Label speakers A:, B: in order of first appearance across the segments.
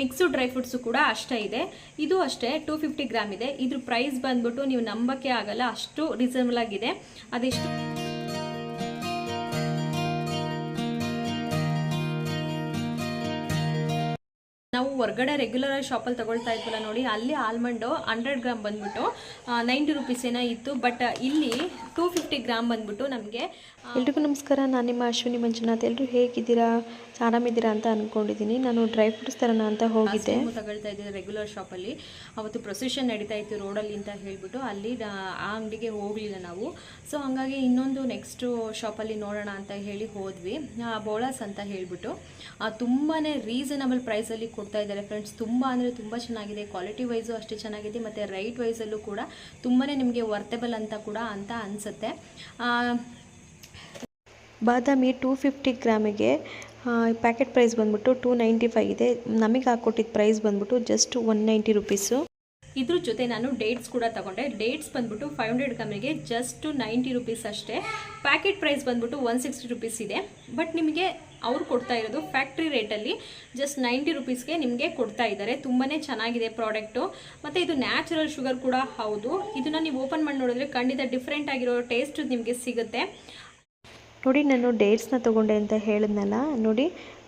A: Mix dry fruits ಕೂಡ ಅಷ್ಟೇ ಇದೆ. ಇದು ಅಷ್ಟೇ, ಟೂ ಫಿಫ್ಟಿ ಗ್ರಾಮ್ ಇದೆ. ಇದ್ರ ಪ್ರೈಸ್ ಬಂದ್ಬಿಟ್ಟು ನೀವು ನಂಬಕ್ಕೆ ಆಗಲ್ಲ, ಅಷ್ಟು ರೀಸನಬಲ್ ಆಗಿದೆ. ಅದೆಷ್ಟು ನಾವು ಹೊರಗಡೆ ರೆಗ್ಯುಲರ್ ಶಾಪಲ್ಲಿ ತಗೊಳ್ತಾ ಇದ್ವಲ್ಲ ನೋಡಿ, ಅಲ್ಲಿ ಆಲ್ಮಂಡು ಹಂಡ್ರೆಡ್ ಗ್ರಾಮ್ ಬಂದ್ಬಿಟ್ಟು ನೈಂಟಿ ರುಪೀಸ್ ಏನೋ ಇತ್ತು. ಬಟ್ ಇಲ್ಲಿ ಟೂ ಫಿಫ್ಟಿ ಗ್ರಾಮ್ ಬಂದ್ಬಿಟ್ಟು ನಮಗೆ
B: ಎಲ್ರಿಗೂ ನಮಸ್ಕಾರ. ನಾನು ನಿಮ್ಮ ಅಶ್ವಿನಿ ಮಂಜುನಾಥ್. ಎಲ್ಲರೂ ಹೇಗಿದ್ದೀರಾ? ಆರಾಮಿದ್ದೀರಾ ಅಂತ ಅಂದ್ಕೊಂಡಿದ್ದೀನಿ ನಾನು ಡ್ರೈ ಫ್ರೂಟ್ಸ್ ತರೋಣ ಅಂತ ಹೋಗಿದ್ದೆ.
A: ತಗೊಳ್ತಾ ಇದ್ದೆ ರೆಗ್ಯುಲರ್ ಶಾಪಲ್ಲಿ ಅವತ್ತು ಪ್ರೊಸೆಷನ್ ನಡೀತಾ ಇತ್ತು ರೋಡಲ್ಲಿ ಅಂತ ಹೇಳ್ಬಿಟ್ಟು ಅಲ್ಲಿ ಆ ಅಂಗಡಿಗೆ ಹೋಗಲಿಲ್ಲ ನಾವು. ಸೊ ಹಂಗಾಗಿ ಇನ್ನೊಂದು ನೆಕ್ಸ್ಟು ಶಾಪಲ್ಲಿ ನೋಡೋಣ ಅಂತ ಹೇಳಿ ಹೋದ್ವಿ. ಬೋಳಾಸ್ ಅಂತ ಹೇಳಿಬಿಟ್ಟು. ತುಂಬಾ ರೀಸನಬಲ್ ಪ್ರೈಸಲ್ಲಿ ಕೊಡ್ತಾ ಇದ್ದಾರೆ ಫ್ರೆಂಡ್ಸ್ ತುಂಬ ಅಂದರೆ ತುಂಬ ಚೆನ್ನಾಗಿದೆ. ಕ್ವಾಲಿಟಿ ವೈಸು ಅಷ್ಟೇ ಚೆನ್ನಾಗಿದೆ. ಮತ್ತು ರೈಟ್ ವೈಸಲ್ಲೂ ಕೂಡ ತುಂಬಾ ನಿಮಗೆ ವರ್ತೆಬಲ್ ಅಂತ ಕೂಡ ಅಂತ ಅನಿಸುತ್ತೆ
B: ಬಾದಾಮಿ ಟೂ ಫಿಫ್ಟಿ ಗ್ರಾಮಿಗೆ ಪ್ಯಾಕೆಟ್ ಪ್ರೈಸ್ ಬಂದ್ಬಿಟ್ಟು ಟೂ ನೈಂಟಿ ಫೈವ್ ಇದೆ. ನಮಗೆ ಹಾಕ್ಕೊಟ್ಟಿದ್ದ ಪ್ರೈಸ್ ಬಂದ್ಬಿಟ್ಟು ಜಸ್ಟ್ ಒನ್ ನೈಂಟಿ ರುಪೀಸು.
A: ಇದ್ರ ಜೊತೆ ನಾನು ಡೇಟ್ಸ್ ಕೂಡ ತಗೊಂಡೆ. ಡೇಟ್ಸ್ ಬಂದ್ಬಿಟ್ಟು ಫೈವ್ ಹಂಡ್ರೆಡ್ ಗ್ರಾಮಿಗೆ ಜಸ್ಟ್ ನೈಂಟಿ ರುಪೀಸ್ ಅಷ್ಟೇ. ಪ್ಯಾಕೆಟ್ ಪ್ರೈಸ್ ಬಂದ್ಬಿಟ್ಟು ಒನ್ ಸಿಕ್ಸ್ಟಿ ರುಪೀಸ್ ಇದೆ. ಬಟ್ ನಿಮಗೆ ಅವ್ರು ಕೊಡ್ತಾ ಇರೋದು ಫ್ಯಾಕ್ಟ್ರಿ ರೇಟಲ್ಲಿ ಜಸ್ಟ್ ನೈಂಟಿ ರುಪೀಸ್ಗೆ ನಿಮಗೆ ಕೊಡ್ತಾ ಇದ್ದಾರೆ. ತುಂಬಾ ಚೆನ್ನಾಗಿದೆ ಪ್ರಾಡಕ್ಟು ಮತ್ತು ಇದು ನ್ಯಾಚುರಲ್ ಶುಗರ್ ಕೂಡ ಹೌದು. ಇದನ್ನು ನೀವು ಓಪನ್ ಮಾಡಿ ನೋಡಿದ್ರೆ ಖಂಡಿತ ಡಿಫ್ರೆಂಟ್ ಆಗಿರೋ ಟೇಸ್ಟ್ ನಿಮಗೆ ಸಿಗುತ್ತೆ.
B: ನೋಡಿ, ನಾನು ಡೇಟ್ಸ್ನ ತೊಗೊಂಡೆ ಅಂತ ಹೇಳಿದ್ನಲ್ಲ. ನೋಡಿ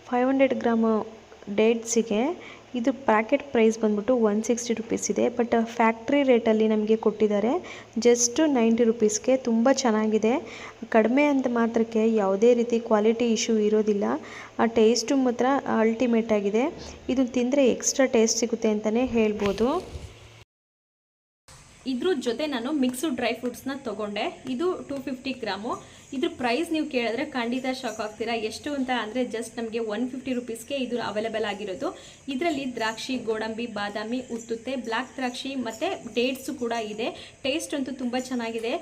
B: ಫೈವ್ ಹಂಡ್ರೆಡ್ ಗ್ರಾಮ್ ಡೇಟ್ಸಿಗೆ ಇದು ಪ್ಯಾಕೆಟ್ ಪ್ರೈಸ್ ಬಂದ್ಬಿಟ್ಟು ಒನ್ ಸಿಕ್ಸ್ಟಿ ರುಪೀಸ್ ಇದೆ. ಬಟ್ ಫ್ಯಾಕ್ಟ್ರಿ ರೇಟಲ್ಲಿ ನಮಗೆ ಕೊಟ್ಟಿದ್ದಾರೆ. ಜಸ್ಟು ನೈಂಟಿ ರುಪೀಸ್ಗೆ ತುಂಬ ಚೆನ್ನಾಗಿದೆ. ಕಡಿಮೆ ಅಂತ ಮಾತ್ರಕ್ಕೆ ಯಾವುದೇ ರೀತಿ ಕ್ವಾಲಿಟಿ ಇಶ್ಯೂ ಇರೋದಿಲ್ಲ. ಆ ಟೇಸ್ಟು ಮಾತ್ರ ಅಲ್ಟಿಮೇಟ್ ಆಗಿದೆ. ಇದು ತಿಂದರೆ ಎಕ್ಸ್ಟ್ರಾ ಟೇಸ್ಟ್ ಸಿಗುತ್ತೆ ಅಂತಲೇ ಹೇಳ್ಬೋದು.
A: ಇದ್ರ ಜೊತೆ ನಾನು ಮಿಕ್ಸ್ಡ್ ಡ್ರೈ ಫ್ರೂಟ್ಸ್ನ ತೊಗೊಂಡೆ. ಇದು ಟೂ ಫಿಫ್ಟಿ ಗ್ರಾಮು. ಇದ್ರ ಪ್ರೈಸ್ ನೀವು ಕೇಳಿದ್ರೆ ಖಂಡಿತ ಶಾಕ್ ಆಗ್ತೀರಾ. ಎಷ್ಟು ಅಂತ ಅಂದರೆ ಜಸ್ಟ್ ನಮಗೆ ಒನ್ ಫಿಫ್ಟಿ ರುಪೀಸ್ಗೆ ಇದು ಅವೈಲೇಬಲ್ ಆಗಿರೋದು. ಇದರಲ್ಲಿ ದ್ರಾಕ್ಷಿ, ಗೋಡಂಬಿ, ಬಾದಾಮಿ, ಉತ್ತುತ್ತೆ ಬ್ಲ್ಯಾಕ್ ದ್ರಾಕ್ಷಿ ಮತ್ತು ಡೇಟ್ಸು ಕೂಡ ಇದೆ. ಟೇಸ್ಟ್ ಅಂತೂ ತುಂಬ ಚೆನ್ನಾಗಿದೆ.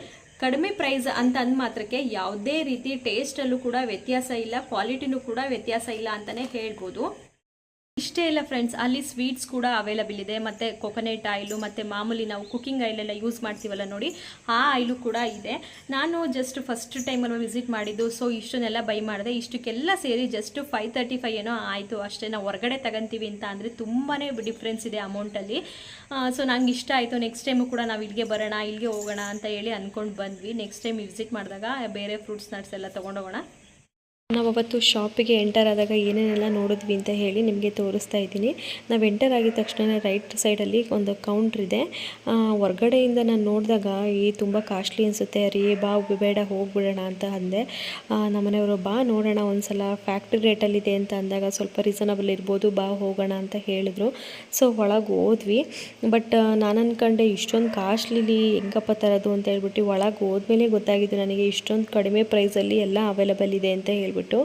A: ಕಡಿಮೆ ಪ್ರೈಸ್ ಅಂತ ಅಂದ ಮಾತ್ರಕ್ಕೆ ಯಾವುದೇ ರೀತಿ ಟೇಸ್ಟಲ್ಲೂ ಕೂಡ ವ್ಯತ್ಯಾಸ ಇಲ್ಲ ಕ್ವಾಲಿಟಿನೂ ಕೂಡ ವ್ಯತ್ಯಾಸ ಇಲ್ಲ ಅಂತಲೇ ಹೇಳ್ಬೋದು. ಇಷ್ಟೇ ಇಲ್ಲ ಫ್ರೆಂಡ್ಸ್ ಅಲ್ಲಿ ಸ್ವೀಟ್ಸ್ ಕೂಡ ಅವೈಲಬಲ್ ಇದೆ, ಮತ್ತು ಕೊಕೊನೆಟ್ ಆಯಿಲು ಮತ್ತು ಮಾಮೂಲಿ ನಾವು ಕುಕಿಂಗ್ ಆಯಿಲೆಲ್ಲ ಯೂಸ್ ಮಾಡ್ತೀವಲ್ಲ ನೋಡಿ, ಆ ಆಯಿಲು ಕೂಡ ಇದೆ. ನಾನು ಜಸ್ಟ್ ಫಸ್ಟ್ ಟೈಮಲ್ಲಿ ವಿಸಿಟ್ ಮಾಡಿದ್ದು ಸೊ ಇಷ್ಟನ್ನೆಲ್ಲ ಬೈ ಮಾಡಿದೆ. ಇಷ್ಟಕ್ಕೆಲ್ಲ ಸೇರಿ ಜಸ್ಟ್ ಫೈವ್ ತರ್ಟಿ ಫೈವ್ ಏನೋ ಆಯಿತು, ಅಷ್ಟೇ ನಾವು ಹೊರಗಡೆ ತಗೊಂತೀವಿ ಅಂತ ಅಂದರೆ ತುಂಬಾ ಡಿಫ್ರೆನ್ಸ್ ಇದೆ ಅಮೌಂಟಲ್ಲಿ ಸೊ ನಂಗೆ ಇಷ್ಟ ಆಯಿತು. ನೆಕ್ಸ್ಟ್ ಟೈಮು ಕೂಡ ನಾವು ಇಲ್ಲಿಗೆ ಬರೋಣ, ಇಲ್ಲಿಗೆ ಹೋಗೋಣ ಅಂತ ಹೇಳಿ ಅಂದ್ಕೊಂಡು ಬಂದ್ವಿ. ನೆಕ್ಸ್ಟ್ ಟೈಮ್ ವಿಸಿಟ್ ಮಾಡಿದಾಗ ಬೇರೆ ಫ್ರೂಟ್ಸ್ ನಟ್ಸ್ ಎಲ್ಲ ತೊಗೊಂಡೋಗೋಣ.
B: ನಾವು ಅವತ್ತು ಶಾಪಿಗೆ ಎಂಟರ್ ಆದಾಗ ಏನೇನೆಲ್ಲ ನೋಡಿದ್ವಿ ಅಂತ ಹೇಳಿ ನಿಮಗೆ ತೋರಿಸ್ತಾ ಇದ್ದೀನಿ. ನಾವು ಎಂಟರ್ ಆಗಿದ ತಕ್ಷಣ ರೈಟ್ ಸೈಡಲ್ಲಿ ಒಂದು ಕೌಂಟ್ರ್ ಇದೆ. ಹೊರಗಡೆಯಿಂದ ನಾನು ನೋಡಿದಾಗ ಈ ತುಂಬ ಕಾಸ್ಟ್ಲಿ ಅನಿಸುತ್ತೆ. ರೀ ಬಾ, ಬೇಡ, ಹೋಗ್ಬಿಡೋಣ ಅಂತ ಅಂದೆ. ನಮ್ಮನೆಯವರು ಬಾ, ನೋಡೋಣ, ಒಂದ್ಸಲ ಫ್ಯಾಕ್ಟ್ರಿ ರೇಟಲ್ಲಿದೆ ಅಂತ ಅಂದಾಗ ಸ್ವಲ್ಪ ರೀಸನಬಲ್ ಇರ್ಬೋದು, ಬಾ, ಹೋಗೋಣ ಅಂತ ಹೇಳಿದ್ರು. ಸೊ ಒಳಗೆ ಹೋದ್ವಿ. ಬಟ್ ನಾನು ಅನ್ಕೊಂಡೆ ಇಷ್ಟೊಂದು ಕಾಸ್ಟ್ಲಿಲಿ ಹೆಂಗಪ್ಪ ತರೋದು ಅಂತ ಹೇಳ್ಬಿಟ್ಟು ಒಳಗೆ ಹೋದ್ಮೇಲೆ ಗೊತ್ತಾಗಿದ್ದು ನನಗೆ ಇಷ್ಟೊಂದು ಕಡಿಮೆ ಪ್ರೈಸಲ್ಲಿ ಎಲ್ಲ ಅವೈಲಬಲ್ ಇದೆ ಅಂತ ಹೇಳ್ಬಿಟ್ಟು,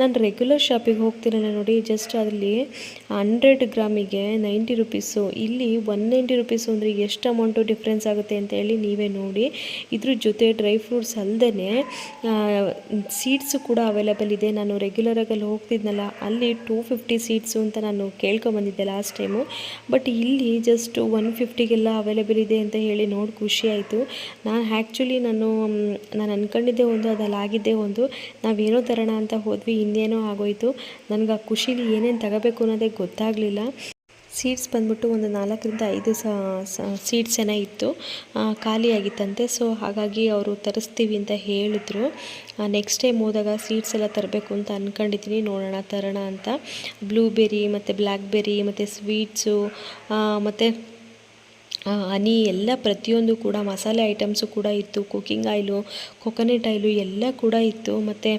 B: ನಾನು ರೆಗ್ಯುಲರ್ ಶಾಪಿಗೆ ಹೋಗ್ತಿರಲ್ಲ ನೋಡಿ ಜಸ್ಟ್ ಅದರಲ್ಲಿ ಹಂಡ್ರೆಡ್ ಗ್ರಾಮಿಗೆ ನೈಂಟಿ ರುಪೀಸು ಇಲ್ಲಿ ಒನ್ ನೈಂಟಿ ರುಪೀಸು ಅಂದರೆ ಎಷ್ಟು ಅಮೌಂಟು ಡಿಫ್ರೆನ್ಸ್ ಆಗುತ್ತೆ ಅಂತ ಹೇಳಿ ನೀವೇ ನೋಡಿ. ಇದ್ರ ಜೊತೆ ಡ್ರೈ ಫ್ರೂಟ್ಸ್ ಅಲ್ಲದೆ ಸೀಡ್ಸು ಕೂಡ ಅವೈಲೇಬಲ್ ಇದೆ. ನಾನು ರೆಗ್ಯುಲರಾಗಿ ಅಲ್ಲಿ ಹೋಗ್ತಿದ್ನಲ್ಲ, ಅಲ್ಲಿ ಟೂ ಫಿಫ್ಟಿ ಸೀಡ್ಸು ಅಂತ ನಾನು ಕೇಳ್ಕೊಂಬಂದಿದ್ದೆ ಲಾಸ್ಟ್ ಟೈಮು ಬಟ್ ಇಲ್ಲಿ ಜಸ್ಟ್ ಒನ್ ಫಿಫ್ಟಿಗೆಲ್ಲ ಅವೈಲೇಬಲ್ ಇದೆ ಅಂತ ಹೇಳಿ ನೋಡಿ ಖುಷಿ ಆಯಿತು. ನಾನು ಆ್ಯಕ್ಚುಲಿ ನಾನು ನಾನು ಅಂದ್ಕೊಂಡಿದ್ದೆ ಒಂದು ಅದಲ್ಲಾಗಿದ್ದೆ ಒಂದು. ನಾವೇನೋ ತರೋಣ ಅಂತ ಹೋದ್ವಿ. ಇನ್ನೇನೋ ಆಗೋಯ್ತು. ನನಗೆ ಆ ಖುಷಿಲಿ ಏನೇನು ತಗೋಬೇಕು ಅನ್ನೋದೇ ಗೊತ್ತಾಗಲಿಲ್ಲ. ಸೀಡ್ಸ್ ಬಂದ್ಬಿಟ್ಟು ಒಂದು ನಾಲ್ಕರಿಂದ ಐದು ಸೀಡ್ಸ್ ಏನೋ ಇತ್ತು. ಖಾಲಿಯಾಗಿತ್ತಂತೆ ಸೊ, ಹಾಗಾಗಿ ಅವರು ತರಿಸ್ತೀವಿ ಅಂತ ಹೇಳಿದ್ರು. ನೆಕ್ಸ್ಟ್ ಟೈಮ್ ಹೋದಾಗ ಸೀಡ್ಸ್ ಎಲ್ಲ ತರಬೇಕು ಅಂತ ಅಂದ್ಕೊಂಡಿದ್ದೀನಿ ನೋಡೋಣ, ತರೋಣ ಅಂತ. ಬ್ಲೂಬೆರಿ ಮತ್ತು ಬ್ಲ್ಯಾಕ್ಬೆರಿ ಮತ್ತು ಸ್ವೀಟ್ಸು ಮತ್ತು ಹನಿ ಎಲ್ಲ ಪ್ರತಿಯೊಂದು ಕೂಡ ಮಸಾಲೆ ಐಟಮ್ಸು ಕೂಡ ಇತ್ತು. ಕುಕ್ಕಿಂಗ್ ಆಯಿಲು, ಕೊಕೊನೆಟ್ ಆಯಿಲು ಎಲ್ಲ ಕೂಡ ಇತ್ತು. ಮತ್ತು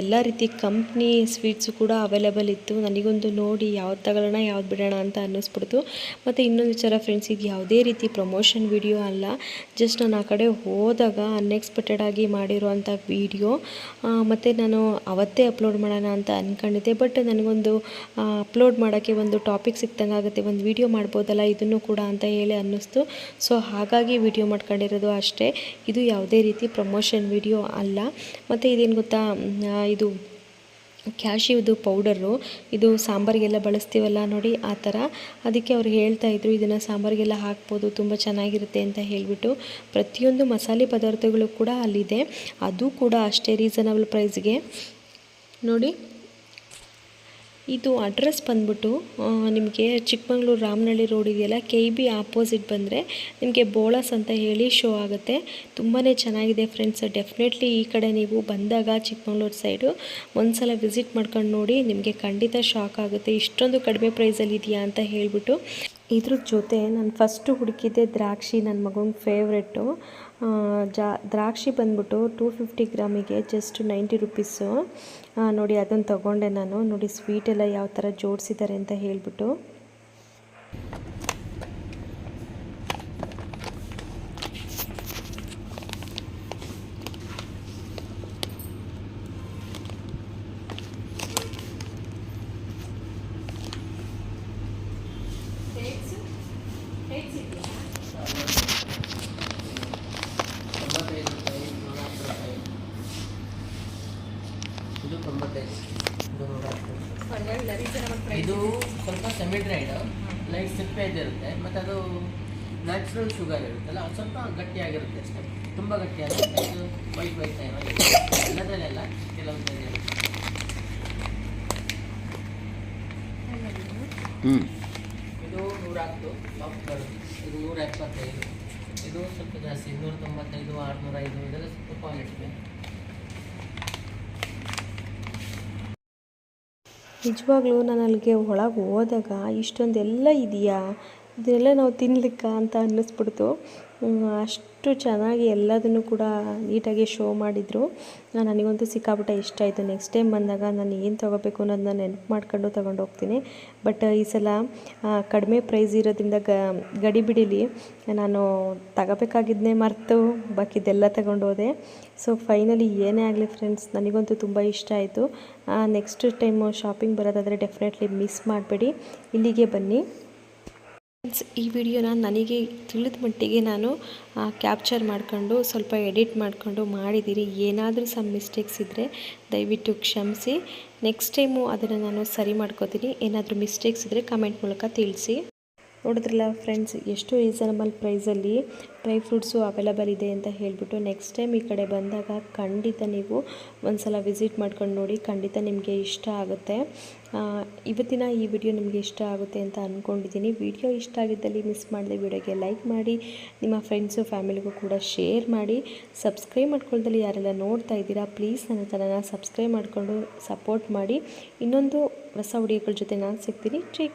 B: ಎಲ್ಲ ರೀತಿ ಕಂಪ್ನಿ ಸ್ವೀಟ್ಸು ಕೂಡ ಅವೈಲೇಬಲ್ ಇತ್ತು. ನನಗೊಂದು ನೋಡಿ ಯಾವ್ದು ತಗೊಳ್ಳೋಣ, ಯಾವ್ದು ಬಿಡೋಣ ಅಂತ ಅನ್ನಿಸ್ಬಿಡ್ತು. ಮತ್ತು ಇನ್ನೊಂದು ವಿಚಾರ ಫ್ರೆಂಡ್ಸ್ ಇದು ಯಾವುದೇ ರೀತಿ ಪ್ರಮೋಷನ್ ವಿಡಿಯೋ ಅಲ್ಲ ಜಸ್ಟ್ ನಾನು ಆ ಕಡೆ ಹೋದಾಗ ಅನ್ಎಕ್ಸ್ಪೆಕ್ಟೆಡ್ ಆಗಿ ಮಾಡಿರುವಂಥ ವಿಡಿಯೋ ಮತ್ತು ನಾನು ಅವತ್ತೇ ಅಪ್ಲೋಡ್ ಮಾಡೋಣ ಅಂತ ಅಂದ್ಕೊಂಡಿದ್ದೆ ಬಟ್ ನನಗೊಂದು ಅಪ್ಲೋಡ್ ಮಾಡೋಕ್ಕೆ ಒಂದು ಟಾಪಿಕ್ ಸಿಕ್ತಂಗೆ ಆಗುತ್ತೆ ಒಂದು ವಿಡಿಯೋ ಮಾಡ್ಬೋದಲ್ಲ, ಇದನ್ನು ಕೂಡ ಅಂತ ಹೇಳಿ ಅನ್ನಿಸ್ತು. ಸೊ ಹಾಗಾಗಿ ವಿಡಿಯೋ ಮಾಡ್ಕೊಂಡಿರೋದು ಅಷ್ಟೇ. ಇದು ಯಾವುದೇ ರೀತಿ ಪ್ರಮೋಷನ್ ವಿಡಿಯೋ ಅಲ್ಲ. ಮತ್ತು ಇದೇನು ಗೊತ್ತಾ? ಇದು ಕ್ಯಾಶಿವ್ದು ಪೌಡರು ಇದು ಸಾಂಬಾರಿಗೆಲ್ಲ ಬಳಸ್ತೀವಲ್ಲ ನೋಡಿ, ಆ ಥರ. ಅದಕ್ಕೆ ಅವ್ರು ಹೇಳ್ತಾ ಇದ್ರು, ಇದನ್ನು ಸಾಂಬಾರಿಗೆಲ್ಲ ಹಾಕ್ಬೋದು, ತುಂಬ ಚೆನ್ನಾಗಿರುತ್ತೆ ಅಂತ ಹೇಳಿಬಿಟ್ಟು. ಪ್ರತಿಯೊಂದು ಮಸಾಲೆ ಪದಾರ್ಥಗಳು ಕೂಡ ಅಲ್ಲಿದೆ. ಅದು ಕೂಡ ಅಷ್ಟೇ ರೀಸನಬಲ್ ಪ್ರೈಸ್ಗೆ ನೋಡಿ. ಇದು ಅಡ್ರೆಸ್ ಬಂದ್ಬಿಟ್ಟು ನಿಮಗೆ ಚಿಕ್ಕಮಂಗ್ಳೂರು ರಾಮನಹಳ್ಳಿ ರೋಡ್ ಇದೆಯಲ್ಲ ಕೆ ಬಿ ಆಪೋಸಿಟ್ ಬಂದರೆ ನಿಮಗೆ ಬೋಳಸ್ ಅಂತ ಹೇಳಿ ಶೋ ಆಗುತ್ತೆ. ತುಂಬಾ ಚೆನ್ನಾಗಿದೆ ಫ್ರೆಂಡ್ಸ್ ಡೆಫಿನೆಟ್ಲಿ ಈ ಕಡೆ ನೀವು ಬಂದಾಗ ಚಿಕ್ಕಮಂಗ್ಳೂರು ಸೈಡು ಒಂದ್ಸಲ ವಿಸಿಟ್ ಮಾಡ್ಕೊಂಡು ನೋಡಿ, ನಿಮಗೆ ಖಂಡಿತ ಶಾಕ್ ಆಗುತ್ತೆ. ಇಷ್ಟೊಂದು ಕಡಿಮೆ ಪ್ರೈಸಲ್ಲಿ ಇದೆಯಾ ಅಂತ ಹೇಳಿಬಿಟ್ಟು. ಇದ್ರ ಜೊತೆ ನಾನು ಫಸ್ಟು ಹುಡುಕಿದ್ದೆ ದ್ರಾಕ್ಷಿ ನನ್ನ ಮಗನ ಫೇವ್ರೆಟ್ಟು ಜಾ, ದ್ರಾಕ್ಷಿ ಬಂದ್ಬಿಟ್ಟು ಟೂ ಫಿಫ್ಟಿ ಗ್ರಾಮಿಗೆ ಜಸ್ಟ್ ನೈಂಟಿ ರುಪೀಸು ನೋಡಿ ಅದನ್ನು ತಗೊಂಡೆ ನಾನು. ನೋಡಿ ಸ್ವೀಟೆಲ್ಲ ಯಾವ ಥರ ಜೋಡಿಸಿದ್ದಾರೆ ಅಂತ ಹೇಳಿಬಿಟ್ಟು.
C: ಇದು ಸ್ವಲ್ಪ ಸೆಮಿ ಡ್ರೈಡ್ ಲೈಟ್ ಸಿಪ್ಪೆ ಇರುತ್ತೆ ಮತ್ತು ಅದು ನ್ಯಾಚುರಲ್ ಶುಗರ್ ಇರುತ್ತಲ್ಲ ಅದು ಸ್ವಲ್ಪ ಗಟ್ಟಿಯಾಗಿರುತ್ತೆ ಅಷ್ಟೇ. ತುಂಬ ಗಟ್ಟಿಯಾಗುತ್ತೆ ಇದು ವೈಟ್ ವೈಟ್ ಎಲ್ಲದರಲ್ಲೆಲ್ಲ ಕೆಲವೊಂದು ಹ್ಞೂ ಇದು ನೂರಾಹತ್ತು ಸಾಫ್ಟ್ ಬರುತ್ತೆ ಇದು ನೂರ ಎಪ್ಪತ್ತೈದು. ಇದು ಸ್ವಲ್ಪ ಜಾಸ್ತಿ ಇನ್ನೂರ ತೊಂಬತ್ತೈದು ಆರುನೂರ ಐದು ಇದೆಲ್ಲ ಸ್ವಲ್ಪ ಕ್ವಾಲಿಟಿ
B: ನಿಜವಾಗ್ಲೂ ನಾನು ಅಲ್ಲಿಗೆ ಒಳಗೆ ಹೋದಾಗ ಇಷ್ಟೊಂದೆಲ್ಲ ಇದೆಯಾ? ಇದೆಲ್ಲ ನಾವು ತಿನ್ಲಿಕ್ಕ ಅಂತ ಅನ್ನಿಸ್ಬಿಡ್ತು. ಅಷ್ಟು ಚೆನ್ನಾಗಿ ಎಲ್ಲದನ್ನು ಕೂಡ ನೀಟಾಗಿ ಶೋ ಮಾಡಿದರು. ನನಗಂತೂ ಸಿಕ್ಕಾಪಟ್ಟೆ ಇಷ್ಟ ಆಯಿತು. ನೆಕ್ಸ್ಟ್ ಟೈಮ್ ಬಂದಾಗ ನಾನು ಏನು ತೊಗೋಬೇಕು ಅನ್ನೋದನ್ನ ನೆನಪು ಮಾಡ್ಕೊಂಡು ತೊಗೊಂಡು ಹೋಗ್ತೀನಿ. ಬಟ್ ಈ ಸಲ ಕಡಿಮೆ ಪ್ರೈಸ್ ಇರೋದ್ರಿಂದ ಗ, ಗಡಿ ಬಿಡಿಲಿ ನಾನು ತಗೋಬೇಕಾಗಿದ್ದನ್ನೇ ಮರೆತು, ಬಾಕಿದೆಲ್ಲ ತಗೊಂಡು ಹೋದೆ. ಸೊ ಫೈನಲಿ ಏನೇ ಆಗಲಿ ಫ್ರೆಂಡ್ಸ್ ನನಗಂತೂ ತುಂಬ ಇಷ್ಟ ಆಯಿತು. ನೆಕ್ಸ್ಟ್ ಟೈಮು ಶಾಪಿಂಗ್ ಬರೋದಾದರೆ ಡೆಫಿನೆಟ್ಲಿ ಮಿಸ್ ಮಾಡಬೇಡಿ. ಇಲ್ಲಿಗೆ ಬನ್ನಿ. ಫ್ರೆಂಡ್ಸ್ ಈ ವಿಡಿಯೋನ ನನಗೆ ತಿಳಿದ ಮಟ್ಟಿಗೆ ನಾನು ಕ್ಯಾಪ್ಚರ್ ಮಾಡ್ಕೊಂಡು, ಸ್ವಲ್ಪ ಎಡಿಟ್ ಮಾಡಿಕೊಂಡು ಮಾಡಿದ್ದೀರಿ. ಏನಾದರೂ ಸಮ್ ಮಿಸ್ಟೇಕ್ಸ್ ಇದ್ದರೆ ದಯವಿಟ್ಟು ಕ್ಷಮಿಸಿ. ನೆಕ್ಸ್ಟ್ ಟೈಮು ಅದನ್ನು ನಾನು ಸರಿ ಮಾಡ್ಕೋತೀನಿ. ಏನಾದರೂ ಮಿಸ್ಟೇಕ್ಸ್ ಇದ್ದರೆ ಕಮೆಂಟ್ ಮೂಲಕ ತಿಳಿಸಿ. ನೋಡಿದ್ರಲ್ಲ ಫ್ರೆಂಡ್ಸ್ ಎಷ್ಟು ರೀಸನಬಲ್ ಪ್ರೈಸಲ್ಲಿ ಡ್ರೈ ಫ್ರೂಟ್ಸು ಅವೈಲಬಲ್ ಇದೆ ಅಂತ ಹೇಳಿಬಿಟ್ಟು ನೆಕ್ಸ್ಟ್ ಟೈಮ್ ಈ ಕಡೆ ಬಂದಾಗ ಖಂಡಿತ ನೀವು ಒಂದ್ಸಲ ವಿಸಿಟ್ ಮಾಡ್ಕೊಂಡು ನೋಡಿ ಖಂಡಿತ ನಿಮಗೆ ಇಷ್ಟ ಆಗುತ್ತೆ. ಇವತ್ತಿನ ಈ ವಿಡಿಯೋ ನಿಮಗೆ ಇಷ್ಟ ಆಗುತ್ತೆ ಅಂತ ಅಂದ್ಕೊಂಡಿದ್ದೀನಿ ವಿಡಿಯೋ ಇಷ್ಟ ಆಗಿದ್ದಲ್ಲಿ ಮಿಸ್ ಮಾಡಿದೆ ವಿಡಿಯೋಗೆ ಲೈಕ್ ಮಾಡಿ, ನಿಮ್ಮ ಫ್ರೆಂಡ್ಸು ಫ್ಯಾಮಿಲಿಗೂ ಕೂಡ ಶೇರ್ ಮಾಡಿ ಸಬ್ಸ್ಕ್ರೈಬ್ ಮಾಡ್ಕೊಳ್ದಲ್ಲಿ ಯಾರೆಲ್ಲ ನೋಡ್ತಾ ಇದ್ದೀರಾ ಪ್ಲೀಸ್ ನನ್ನ ಚಾನಲ್ನ ಸಬ್ಸ್ಕ್ರೈಬ್ ಮಾಡಿಕೊಂಡು ಸಪೋರ್ಟ್ ಮಾಡಿ. ಇನ್ನೊಂದು ಹೊಸ ವಿಡಿಯೋಗಳ ಜೊತೆ ನಾನು ಸಿಗ್ತೀನಿ. ಟೇಕ್